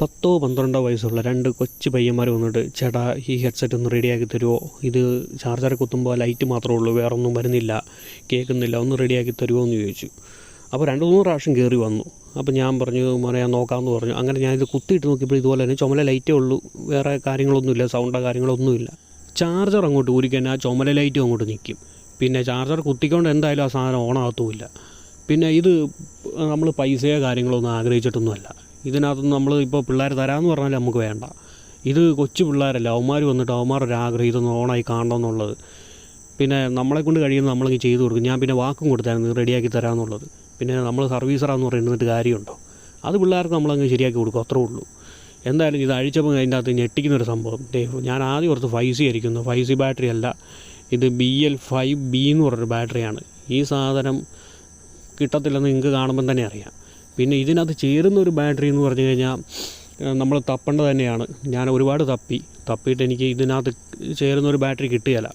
പത്തോ പന്ത്രണ്ടോ വയസ്സുള്ള രണ്ട് കൊച്ചു പയ്യന്മാർ വന്നിട്ട് ചേട്ടാ ഈ ഹെഡ്സെറ്റ് ഒന്ന് റെഡിയാക്കി തരുമോ ഇത് ചാർജർ കുത്തുമ്പോൾ ലൈറ്റ് മാത്രമേ ഉള്ളൂ വേറെ ഒന്നും വരുന്നില്ല കേൾക്കുന്നില്ല ഒന്ന് റെഡിയാക്കി തരുമോ എന്ന് ചോദിച്ചു. അപ്പോൾ രണ്ട് മൂന്ന് പ്രാവശ്യം കയറി വന്നു. അപ്പോൾ ഞാൻ പറഞ്ഞു മോനെ ഞാൻ നോക്കാമെന്ന് പറഞ്ഞു. അങ്ങനെ ഞാനിത് കുത്തിയിട്ട് നോക്കിയപ്പോൾ ഇതുപോലെ തന്നെ ചുമല ലൈറ്റേ ഉള്ളൂ. വേറെ കാര്യങ്ങളൊന്നുമില്ല സൗണ്ടോ കാര്യങ്ങളൊന്നുമില്ല ചാർജർ അങ്ങോട്ട് ഊരിക്കാൻ ആ ചുമല ലൈറ്റും അങ്ങോട്ട് നിൽക്കും പിന്നെ ചാർജർ കുത്തിക്കൊണ്ട് എന്തായാലും ആ സാധനം ഓണാകത്തുമില്ല പിന്നെ ഇത് നമ്മൾ പൈസയോ കാര്യങ്ങളോ ഒന്നും ആഗ്രഹിച്ചിട്ടൊന്നുമല്ല. ഇതിനകത്ത് നമ്മൾ ഇപ്പോൾ പിള്ളേർ തരാമെന്ന് പറഞ്ഞാൽ നമുക്ക് വേണ്ട. ഇത് കൊച്ചു പിള്ളേരല്ല അവന്മാർ വന്നിട്ട് അവന്മാരൊരു ആഗ്രഹം ഇതൊന്ന് ഓണായി കാണണം എന്നുള്ളത് പിന്നെ നമ്മളെ കൊണ്ട് കഴിയുന്ന നമ്മളങ്ങ് ചെയ്തു കൊടുക്കും. ഞാൻ പിന്നെ വാക്കും കൊടുത്തായിരുന്നു റെഡിയാക്കി തരാമെന്നുള്ളത് പിന്നെ നമ്മൾ സർവീസറാന്ന് പറയുന്നിട്ട് കാര്യമുണ്ടോ? അത് പിള്ളേർക്ക് നമ്മളങ്ങ് ശരിയാക്കി കൊടുക്കും അത്രേ ഉള്ളൂ. എന്തായാലും ഇത് അഴിച്ചപ്പോൾ അതിന്റെ അകത്ത് ഞെട്ടിക്കുന്നൊരു സംഭവം. ഞാൻ ആദ്യം ഓർത്ത് ഫൈവ് സി ആയിരിക്കുന്നു. ഫൈവ് സി ബാറ്ററി അല്ല. ഇത് ബി എൽ ഫൈവ് ബി എന്ന് പറഞ്ഞൊരു ബാറ്ററിയാണ്. ഈ സാധനം കിട്ടത്തില്ലെന്ന് നിങ്ങൾക്ക് കാണുമ്പം തന്നെ അറിയാം. പിന്നെ ഇതിനകത്ത് ചേരുന്ന ഒരു ബാറ്ററി എന്ന് പറഞ്ഞു കഴിഞ്ഞാൽ നമ്മൾ തപ്പേണ്ടത് തന്നെയാണ്. ഞാൻ ഒരുപാട് തപ്പി. തപ്പിയിട്ട് എനിക്ക് ഇതിനകത്ത് ചേരുന്ന ഒരു ബാറ്ററി കിട്ടുകയില്ല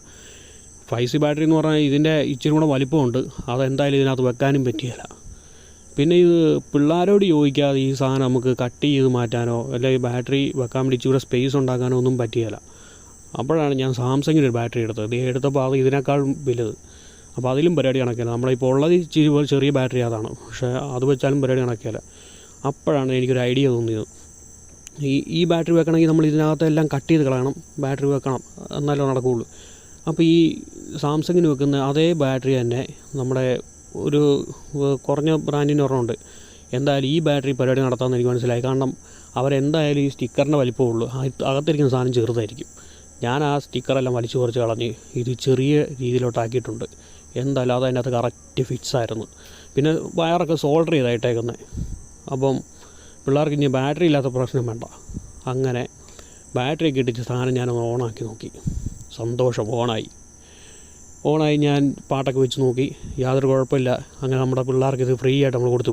ഫൈവ് സി ബാറ്ററി എന്ന് പറഞ്ഞാൽ ഇതിന്റെ ഇച്ചിരി കൂടെ വലിപ്പമുണ്ട്. അതെന്തായാലും ഇതിനകത്ത് വെക്കാനും പറ്റിയല്ല. പിന്നെ ഇത് പിള്ളേരോട് ചോദിക്കാതെ ഈ സാധനം നമുക്ക് കട്ട് ചെയ്ത് മാറ്റാനോ അല്ലെങ്കിൽ ബാറ്ററി വെക്കാൻ വേണ്ടി ഇച്ചിരി സ്പേസ് ഉണ്ടാക്കാനോ ഒന്നും പറ്റിയല്ല. അപ്പോഴാണ് ഞാൻ സാംസങ്ങിന്റെ ഒരു ബാറ്ററി എടുത്തത്. എടുത്തപ്പോൾ അത് ഇതിനേക്കാളും വലുത്. അപ്പോൾ അതിലും പരിപാടി കണക്കില്ല നമ്മളിപ്പോൾ ഉള്ളത് ചെറിയ ബാറ്ററി അതാണ്. പക്ഷേ അത് വെച്ചാലും പരിപാടി കണക്കില്ല അപ്പോഴാണ് എനിക്കൊരു ഐഡിയ തോന്നിയത്. ഈ ഈ ബാറ്ററി വെക്കണമെങ്കിൽ നമ്മൾ ഇതിനകത്ത് എല്ലാം കട്ട് ചെയ്ത് കളയണം. ബാറ്ററി വെക്കണം. എന്നാലേ നടക്കുകയുള്ളൂ അപ്പോൾ ഈ സാംസങ്ങിന് വെക്കുന്ന അതേ ബാറ്ററി തന്നെ നമ്മുടെ ഒരു കുറഞ്ഞ ബ്രാൻഡിന്റെ ഒരെണ്ണമുണ്ട്. എന്തായാലും ഈ ബാറ്ററി പരിപാടി നടത്താമെന്ന് എനിക്ക് മനസ്സിലായി. കാരണം അവരെന്തായാലും ഈ സ്റ്റിക്കറിന്റെ വലിപ്പമുള്ളൂ അകത്തിരിക്കുന്ന സാധനം ചെറുതായിരിക്കും. ഞാൻ ആ സ്റ്റിക്കറെല്ലാം വലിച്ചു കുറച്ച് കളഞ്ഞ് ഇത് ചെറിയ രീതിയിലോട്ടാക്കിയിട്ടുണ്ട്. എന്തായാലും അത് അതിനകത്ത് കറക്റ്റ് ഫിക്സ് ആയിരുന്നു. പിന്നെ വയറൊക്കെ സോൾഡർ ചെയ്തായിട്ടേക്കുന്നത് അപ്പം പിള്ളേർക്ക് ഇനി ബാറ്ററി ഇല്ലാത്ത പ്രശ്നം വേണ്ട. അങ്ങനെ ബാറ്ററി ഒക്കെ ഇട്ടിച്ച് സാധനം ഞാനൊന്ന് ഓണാക്കി നോക്കി. സന്തോഷം ഓണായി. ഓണായി ഞാൻ പാട്ടൊക്കെ വെച്ച് നോക്കി. യാതൊരു കുഴപ്പമില്ല. അങ്ങനെ നമ്മുടെ പിള്ളേർക്ക് ഇത് ഫ്രീ ആയിട്ട് നമ്മൾ കൊടുത്തു